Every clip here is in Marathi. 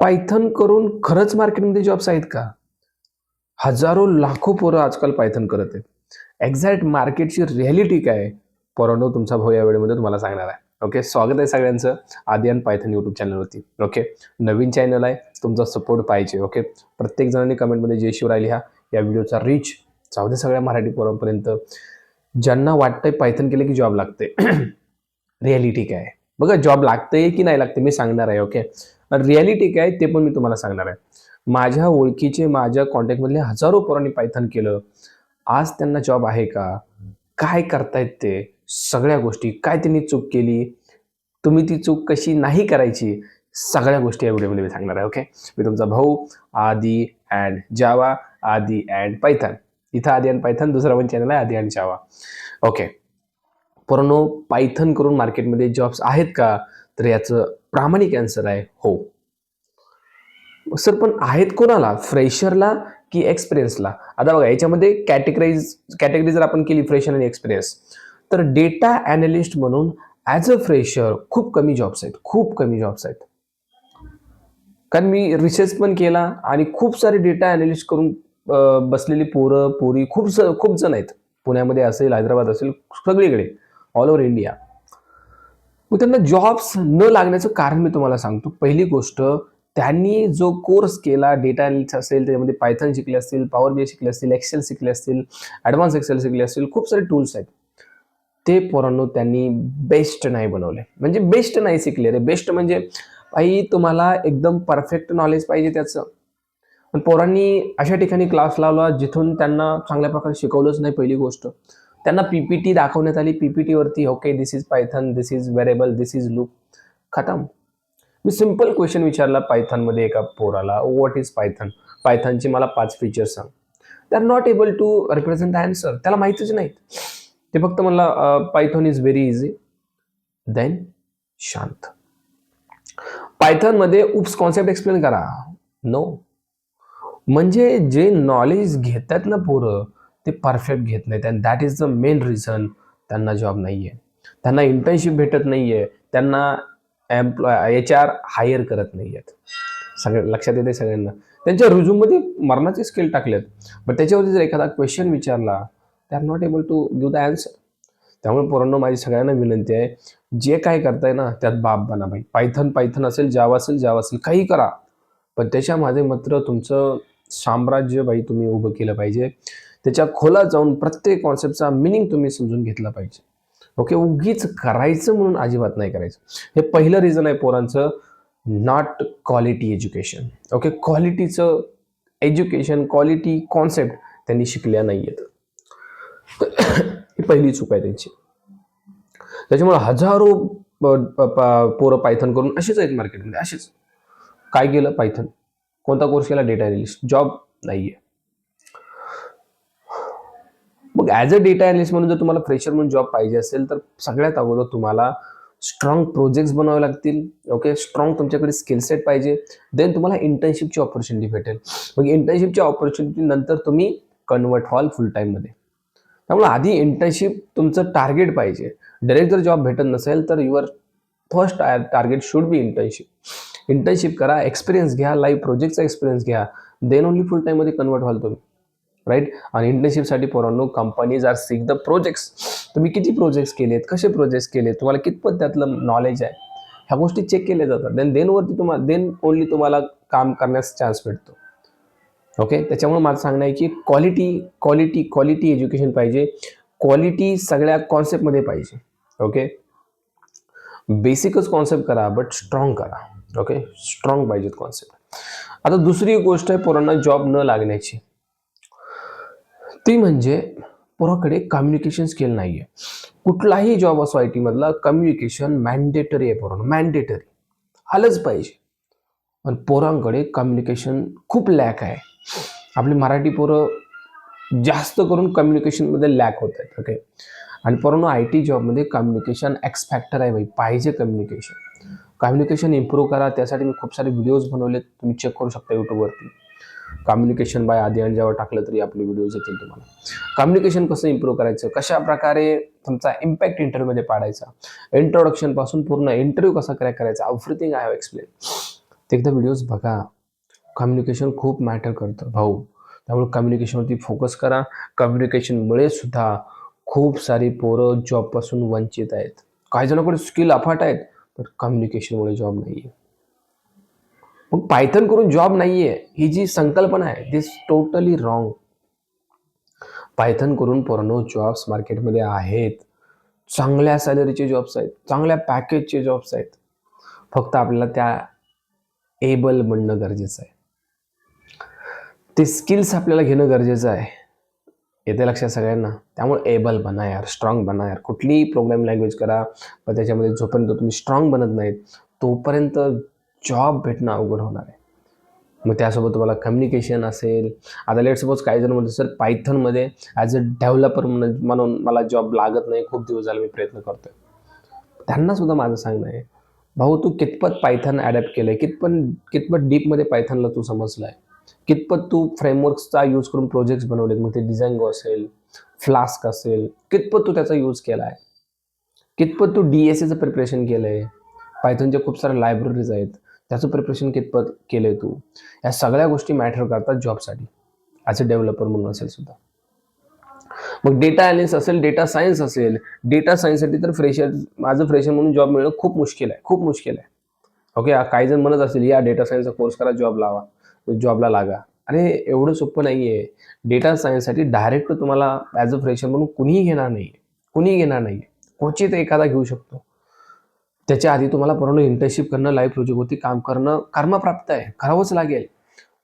पायथन करून खरंच मार्केटमध्ये जॉब्स आहेत का? हजारो लाखो पोरं आजकाल पायथन करत आहेत. एक्झॅक्ट मार्केटची रिॲलिटी काय आहे? पोरांनो तुमचा भाऊ या वेळेमध्ये तुम्हाला सांगणार आहे. ओके स्वागत आहे सगळ्यांचं आधी आणि पायथन यूट्यूब चॅनलवरती ओके नवीन चॅनल आहे तुमचा सपोर्ट पाहिजे. ओके प्रत्येक जणांनी कमेंटमध्ये जय शिवराय लिहा. या व्हिडिओचा रीच जाऊ दे सगळ्या मराठी पोरांपर्यंत. ज्यांना वाटतंय पायथन केलं की जॉब लागते रिॲलिटी काय बघा जॉब लागते की नाही लागते मी सांगणार आहे. ओके रियालिटी काय ते पण मी तुम्हाला सांगणार आहे. माझ्या ओळखीचे माझ्या कॉन्टॅक्टमधले हजारो पोरांनी पायथन केलं. आज त्यांना जॉब आहे का? काय करतायत ते? सगळ्या गोष्टी. काय त्यांनी चूक केली? तुम्ही ती चूक कशी नाही करायची? सगळ्या गोष्टी या व्हिडिओमध्ये मी सांगणार आहे ओके मी तुमचा भाऊ आदी अँड जावा आदी अँड पायथन इथं आदी अँड पायथन दुसरा पण चॅनल आहे आदी अँड जावा. ओके परंतु पायथन करून मार्केटमध्ये जॉब्स आहेत का? तर याचं प्रामाणिक आन्सर आहे हो. सर पण आहेत कोणाला? फ्रेशरला की एक्सपिरियन्सला? आता बघा याच्यामध्ये कॅटेगराईज कॅटेगरी जर आपण केली फ्रेशर आणि एक्सपिरियन्स तर डेटा अॅनालिस्ट म्हणून ॲज अ फ्रेशर खूप कमी जॉब्स आहेत खूप कमी जॉब्स आहेत. कारण मी रिसर्च पण केला आणि खूप सारे डेटा अॅनालिस्ट करून बसलेली पोरं पोरी खूप खूप जण आहेत. पुण्यामध्ये असेल हैदराबाद असेल सगळीकडे ऑल ओव्हर इंडिया. मग त्यांना जॉब्स न लागण्याचं कारण मी तुम्हाला सांगतो. पहिली गोष्ट त्यांनी जो कोर्स केला डेटा असेल त्याच्यामध्ये पायथन शिकले असतील पॉवर बी शिकले असतील एक्सेल शिकले असतील ॲडव्हान्स एक्सेल शिकले असतील खूप सारे टूल्स आहेत. ते पोरांनो त्यांनी बेस्ट नाही बनवले. म्हणजे बेस्ट नाही शिकले रे. बेस्ट म्हणजे आई तुम्हाला एकदम परफेक्ट नॉलेज पाहिजे त्याचं. पण पोरांनी अशा ठिकाणी क्लास लावला जिथून त्यांना चांगल्या प्रकारे शिकवलंच नाही पहिली गोष्ट. त्यांना पीपीटी दाखवण्यात आली. पीपीटीवरती okay this is Python this is variable this is loop खतम. मी सिंपल क्वेश्चन विचारला पायथनमध्ये एका पोराला व्हॉट इज पायथन पायथनचे मला पाच फीचर्स सांग. They are not able to represent answer त्याला माहितीच नाहीत. ते फक्त मला Python is very easy then शांत. पायथनमध्ये उप्स कॉन्सेप्ट एक्सप्लेन करा. नो म्हणजे जे नॉलेज घेतात ना पोरं ते परफेक्ट घेत नाहीत. And that is the main reason त्यांना जॉब नाही आहे त्यांना इंटर्नशिप भेटत नाही आहे त्यांना एम्प्लॉय एच आर हायर करत नाही आहेत सगळ्या लक्षात येते सगळ्यांना. त्यांच्या रुजूमध्ये मरणाचे स्किल टाकलेत. पण त्याच्यावरती जर एखादा क्वेश्चन विचारला they are not able to give the answer त्यामुळे पोरांनो माझी सगळ्यांना विनंती आहे जे काय करताय ना त्यात बाप बना भाई. पायथन पायथन असेल जावा असेल जावा असेल काही करा. पण त्याच्यामध्ये मात्र तुमचं साम्राज्य बाई तुम्ही उभं केलं पाहिजे. त्याच्या खोलात जाऊन प्रत्येक कॉन्सेप्टचा मिनिंग तुम्ही समजून घेतला पाहिजे. ओके? उगीच करायचं म्हणून अजिबात नाही करायचं. हे पहिलं रिझन आहे पोरांचं नॉट क्वालिटी एज्युकेशन ओके? क्वालिटीचं एज्युकेशन क्वालिटी कॉन्सेप्ट त्यांनी शिकल्या नाही आहेत ही पहिली चूक आहे त्यांची. त्याच्यामुळे हजारो प- प- पोरं पायथन करून असेच आहेत मार्केटमध्ये असेच काय केलं? पायथन. कोणता कोर्स केला? डेटा एनालिस्ट जॉब नाही आहे मग ॲज अ डेटा अनालिस्ट म्हणून जर तुम्हाला फ्रेशर म्हणून जॉब पाहिजे असेल तर सगळ्यात अगोदर तुम्हाला स्ट्रॉंग प्रोजेक्ट्स बनवावे लागतील. ओके स्ट्रॉंग तुमच्याकडे स्किल सेट पाहिजे. देन तुम्हाला इंटर्नशिपची ऑपॉर्च्युनिटी भेटेल. मग इंटर्नशिपच्या ऑपॉर्च्युनिटी नंतर तुम्ही कन्वर्ट व्हाल फुल टाईममध्ये त्यामुळे आधी इंटर्नशिप तुमचं टार्गेट पाहिजे. डायरेक्ट जर जॉब भेटत नसेल तर your first target should be internship internship करा एक्सपिरियन्स घ्या लाईव्ह प्रोजेक्टचा एक्सपिरियन्स घ्या. देन ओनली फुल टाईममध्ये कन्वर्ट व्हाल तुम्ही. राईट आणि इंटर्नशिपसाठी पोरांनो companies are seek the projects तुम्ही किती प्रोजेक्ट्स केलेत? कसे प्रोजेक्ट्स केले तुम्हाला कितपत त्यातलं नॉलेज आहे? ह्या गोष्टी चेक केल्या जातात. देन देनवरती तुम्हाला देन ओनली तुम्हाला काम करण्यास चान्स भेटतो. ओके त्याच्यामुळे माझं सांगणं आहे की क्वालिटी क्वालिटी क्वालिटी एज्युकेशन पाहिजे. क्वालिटी सगळ्या कॉन्सेप्टमध्ये पाहिजे. ओके बेसिकच कॉन्सेप्ट करा बट स्ट्रॉंग करा. ओके स्ट्रॉंग पाहिजेत कॉन्सेप्ट आता दुसरी गोष्ट आहे पोरांना जॉब न लागण्याची. ती म्हणजे पोराकडे कम्युनिकेशन स्किल नाही आहे कुठलाही जॉब असो आय टीमधला कम्युनिकेशन मॅन्डेटरी आहे पोरांना मॅन्डेटरी आलंच पाहिजे. पण पोरांकडे कम्युनिकेशन खूप लॅक आहे. आपली मराठी पोरं जास्त करून कम्युनिकेशनमध्ये लॅक होत आहेत ओके आणि पोरांनो आय टी जॉबमध्ये कम्युनिकेशन एक्सपॅक्टर आहे भाई पाहिजे कम्युनिकेशन कम्युनिकेशन इम्प्रूव्ह करा त्यासाठी मी खूप सारे व्हिडिओज बनवले तुम्ही चेक करू शकता यूट्यूबवरती कम्युनिकेशन बाय आधी आणि जेव्हा टाकलं तरी आपले व्हिडिओज येतील तुम्हाला. कम्युनिकेशन कसं इम्प्रूव्ह करायचं? कशा प्रकारे तुमचा इम्पॅक्ट इंटरव्ह्यूमध्ये पाडायचा? इंट्रोडक्शनपासून पूर्ण इंटरव्ह्यू कसा क्रॅक करायचा? एव्हरीथिंग आय हॅव एक्सप्लेन ते एकदा व्हिडिओज बघा. कम्युनिकेशन खूप मॅटर करतं भाऊ. त्यामुळे कम्युनिकेशनवरती फोकस करा. कम्युनिकेशनमुळे सुद्धा खूप सारी पोरं जॉबपासून वंचित आहेत. काही जणांकडे स्किल अफाट आहेत पण कम्युनिकेशनमुळे जॉब नाही आहे मग पायथन करून जॉब नाही आहे ही जी संकल्पना आहे दिस टोटली रॉंग पायथन करून पोरांनो जॉब्स मार्केटमध्ये आहेत. चांगल्या सॅलरीचे जॉब्स आहेत चांगल्या पॅकेजचे जॉब्स आहेत. फक्त आपल्याला त्या एबल बनणं गरजेचं आहे. ते स्किल्स आपल्याला घेणं गरजेचं आहे. येते लक्षात सगळ्यांना. त्यामुळे एबल बना यार स्ट्रॉंग बना यार. कुठलीही प्रोग्राम लँग्वेज करा पण त्याच्यामध्ये जोपर्यंत तुम्ही स्ट्रॉंग बनत नाहीत तोपर्यंत जॉब भेटणं अवघड होणार आहे. मग त्यासोबत तुम्हाला कम्युनिकेशन असेल. आता लेट सपोज काही जण म्हणतो सर पायथनमध्ये ॲज अ डेव्हलपर म्हणून म्हणून मला जॉब लागत नाही. खूप दिवस झाले मी प्रयत्न करतोय. त्यांना सुद्धा माझं सांगणं आहे भाऊ तू कितपत पायथन ॲडॅप्ट केलं आहे कितपत कितपत डीपमध्ये पायथनला तू समजलं आहे कितपत तू फ्रेमवर्क्सचा यूज करून प्रोजेक्ट्स बनवलेत? मग ते डिझाईन असेल फ्लास्क असेल कितपत तू त्याचा यूज केला आहे कितपत तू डी एस एचं प्रिपरेशन केलं आहे पायथनच्या खूप साऱ्या लायब्ररीज आहेत. त्याचं प्रिपरेशन कितपत केलं आहे तू? या सगळ्या गोष्टी मॅटर करतात जॉबसाठी ॲज अ डेव्हलपर म्हणून असेल सुद्धा. मग डेटा ॲनालिस्ट असेल डेटा सायन्स असेल डेटा सायन्ससाठी तर फ्रेशर माझं फ्रेशर म्हणून जॉब मिळणं खूप मुश्किल आहे खूप मुश्किल आहे. ओके काही जण म्हणत असतील या डेटा सायन्सचा कोर्स करा जॉब लावा जॉबला लागा. अरे एवढं सोपं नाही आहे डेटा सायन्ससाठी डायरेक्ट तुम्हाला ॲज अ फ्रेशर म्हणून कुणीही घेणार नाही आहे कुणीही घेणार नाही आहे क्वचित एखादा घेऊ शकतो. त्याच्या आधी तुम्हाला पूर्ण इंटर्नशिप करणं लाईव्ह प्रोजेक्टवरती काम करणं कर्मप्राप्त आहे. करावंच लागेल.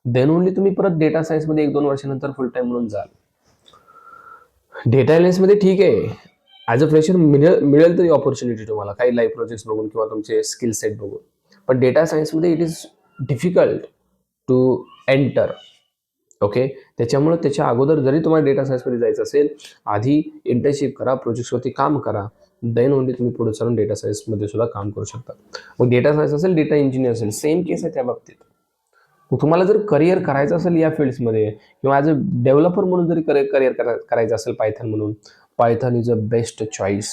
देन ओनली तुम्ही परत डेटा सायन्समध्ये एक दोन वर्षानंतर फुल टाईम म्हणून जाल. डेटा मध्ये ठीक आहे. ॲज अ फ्रेशर मिळेल मिळेल तरी ऑपॉर्च्युनिटी तुम्हाला. काही लाईव्ह प्रोजेक्ट्स बघून किंवा तुमचे स्किल सेट बघून. पण डेटा सायन्समध्ये it is difficult to enter okay त्याच्यामुळे त्याच्या अगोदर जरी तुम्हाला डेटा सायन्समध्ये जायचं असेल आधी इंटर्नशिप करा प्रोजेक्ट्सवरती काम करा. देन ओनली तुम्ही पुढे चालून डेटा सायन्समध्ये सुद्धा काम करू शकता. मग डेटा सायन्स असेल डेटा इंजिनियर असेल सेम केस आहे त्या बाबतीत. मग तुम्हाला जर करिअर करायचं असेल या फील्ड्समध्ये किंवा ॲज अ डेव्हलपर म्हणून जरी करिअर करिअर करा करायचं असेल पायथन म्हणून Python is a best choice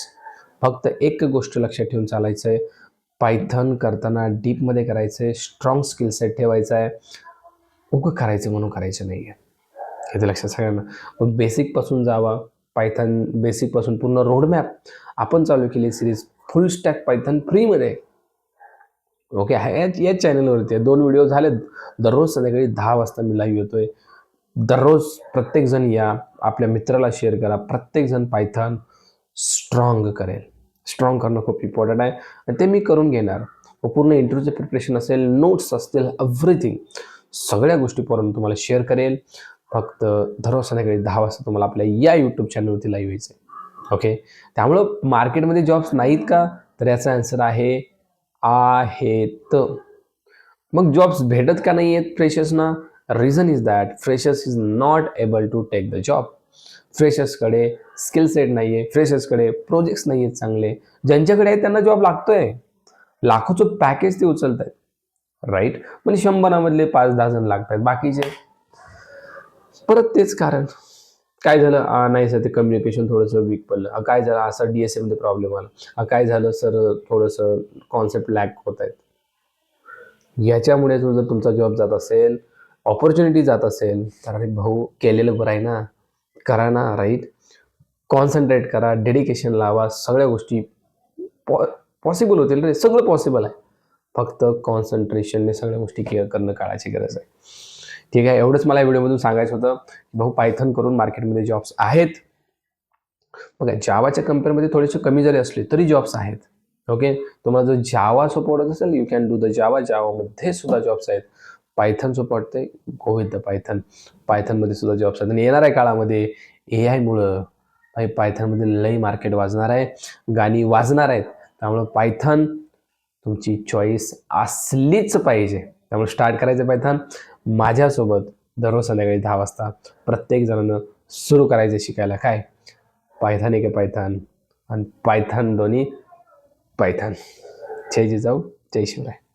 फक्त एक गोष्ट लक्षात ठेवून चालायचं आहे पायथन करताना डीपमध्ये करायचं आहे स्ट्रॉंग स्किल सेट ठेवायचा आहे उगं करायचं म्हणून करायचं नाही आहे हे तर लक्षात सगळ्यांना. मग बेसिकपासून जावा. पायथन बेसिकपासून पूर्ण रोडमॅप आपण चालू केली सिरीज फुल स्टॅक पायथन फ्रीमध्ये ओके याच याच चॅनलवरती आहे. दोन व्हिडिओ झालेत. दररोज संध्याकाळी दहा वाजता मी लाईव्ह येतोय. दररोज प्रत्येकजण या. आपल्या मित्राला शेअर करा. प्रत्येकजण पायथन स्ट्रॉंग करेल. स्ट्रॉंग करणं खूप इम्पॉर्टंट आहे. आणि ते मी करून घेणार. व पूर्ण इंटरव्ह्यूचं प्रिपरेशन असेल नोट्स असतील एव्हरीथिंग सगळ्या गोष्टी पर्यंत तुम्हाला शेअर करेल. फक्त दररोज संध्याकाळी दहा वाजता तुम्हाला आपल्या या यूट्यूब चॅनलवरती लाईव्ह यायचं आहे ओके त्यामुळं मार्केटमध्ये जॉब्स नाहीत का? तर याचा आन्सर आहे आहेत. मग जॉब्स भेटत का नाही आहेत फ्रेशर्सना reason is that freshers is not able to take the job फ्रेशर्सकडे skill set नाही आहे फ्रेशर्सकडे प्रोजेक्ट्स नाही आहेत चांगले. ज्यांच्याकडे आहेत त्यांना जॉब लागतोय. लाखोचं पॅकेज ते उचलत आहेत राईट म्हणजे शंभरामधले पाच दहा जण लागत आहेत बाकीचे परत तेच कारण. काय झालं? नाही सर ते कम्युनिकेशन थोडंसं वीक पडलं. काय झालं? असं डी एस एमध्ये प्रॉब्लेम आला. काय झालं सर? थोडंसं कॉन्सेप्ट लॅक होत आहेत. याच्यामुळे जर तुमचा जॉब जात असेल ऑपॉर्च्युनिटी जात असेल तर अरे भाऊ केलेलं बरं आहे ना? करा ना राईट कॉन्सन्ट्रेट करा डेडिकेशन लावा सगळ्या गोष्टी पॉ पॉसिबल होतील रे. सगळं पॉसिबल आहे. फक्त कॉन्सन्ट्रेशनने सगळ्या गोष्टी केअर करणं काळाची गरज आहे. ठीक आहे एवढंच मला व्हिडिओमधून सांगायचं होतं भाऊ पायथन करून मार्केटमध्ये जॉब्स आहेत. बघा जावाच्या कंपेअरमध्ये थोडेसे कमी जरी असले तरी जॉब्स आहेत. ओके तुम्हाला जर जावा सोपवत असेल you can do the Java जावामध्ये सुद्धा जॉब्स आहेत. पायथन सोपवते गो विथ द पायथन पायथनमध्ये सुद्धा जॉब्स आहेत. आणि येणाऱ्या काळामध्ये ए आयमुळं भाई पायथनमध्ये लई मार्केट वाजणार आहे. गाणी वाजणार आहेत. त्यामुळं पायथन तुमची चॉईस असलीच पाहिजे. त्यामुळे स्टार्ट करायचं पायथन माझ्यासोबत दररोज संध्याकाळी दहा वाजता प्रत्येक जणांना सुरू करायचं शिकायला. काय? पायथान एक पायथान. आणि पायथान दोन्ही पायथान. जय जिजाऊ जय शिवराय.